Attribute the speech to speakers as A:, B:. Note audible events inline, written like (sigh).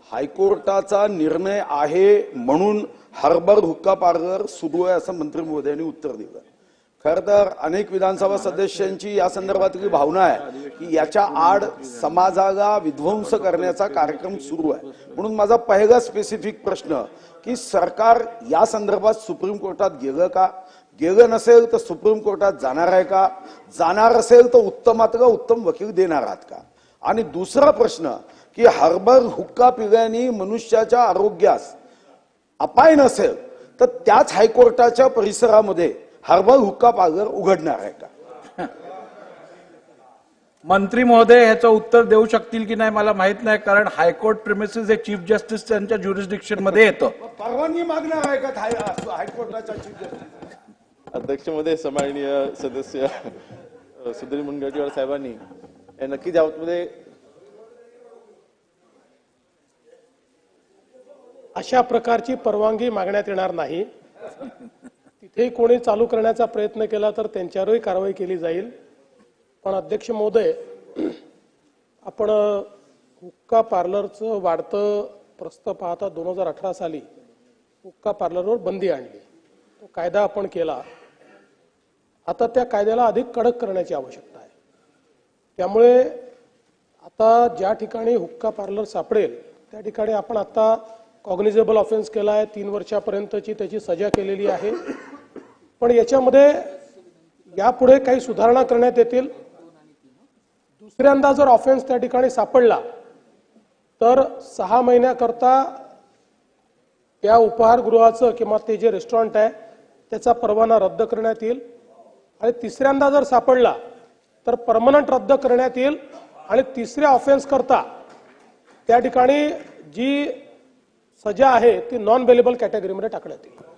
A: हायकोर्टाचा निर्णय आहे म्हणून हर्बर हुक्का पार्लर सुरू आहे असं मंत्री महोदयांनी उत्तर दिलं. खर तर अनेक विधानसभा सदस्यांची या संदर्भातली भावना आहे की याच्या आड समाजाला विध्वंस करण्याचा कार्यक्रम सुरू आहे. म्हणून माझा पहिला स्पेसिफिक प्रश्न की सरकार या संदर्भात सुप्रीम कोर्टात गेलं का? गेलं नसेल तर सुप्रीम कोर्टात जाणार आहे का? जाणार असेल तर उत्तमातला उत्तम वकील देणार आहात का? आणि दुसरा प्रश्न की हर्बल हुक्का पिल्याने मनुष्याच्या आरोग्यास अपाय नसेल तर त्याच हायकोर्टाच्या परिसरामध्ये हर्बल हुक्का पार्लर उघडणार आहे का? (laughs)
B: मंत्री महोदय ह्याचं उत्तर देऊ शकतील की नाही मला माहीत नाही कारण हायकोर्ट प्रिमिसेस हे चीफ जस्टिस त्यांच्या ज्युरिस्डिक्शनमध्ये येतं. (laughs)
A: परवानगी मागणार आहे का हाय- हायकोर्टाच्या चीफ जस्टिस
C: अध्यक्ष महोदय सन्माननीय सदस्य सुधीर मुनगंटीवार साहेबांनी या नक्कीच यामध्ये
D: अशा प्रकारची परवानगी मागण्यात येणार नाही. तिथे कोणी चालू करण्याचा प्रयत्न केला तर त्यांच्यावरही कारवाई केली जाईल. पण अध्यक्ष महोदय आपण हुक्का पार्लरचं वाढतं प्रस्त पाहता दोन हजार अठरा साली हुक्का पार्लरवर बंदी आणली. तो कायदा आपण केला. आता त्या कायद्याला अधिक कडक करण्याची आवश्यकता आहे. त्यामुळे आता ज्या ठिकाणी हुक्का पार्लर सापडेल त्या ठिकाणी आपण आता कॉग्निझेबल ऑफेन्स केला आहे. तीन वर्षापर्यंतची त्याची सजा केलेली आहे. पण याच्यामध्ये यापुढे काही सुधारणा करण्यात येतील. दुसऱ्यांदा जर ऑफेन्स त्या ठिकाणी सापडला तर सहा महिन्याकरता त्या उपहारगृहाचं किंवा ते जे रेस्टॉरंट आहे त्याचा परवाना रद्द करण्यात येईल. आणि तिसऱ्यांदा जर सापडला तर परमनंट रद्द करण्यात येईल. आणि तिसऱ्या ऑफेन्स करता त्या ठिकाणी जी सजा आहे ती नॉन वेलेबल कॅटेगरीमध्ये टाकण्यात येईल.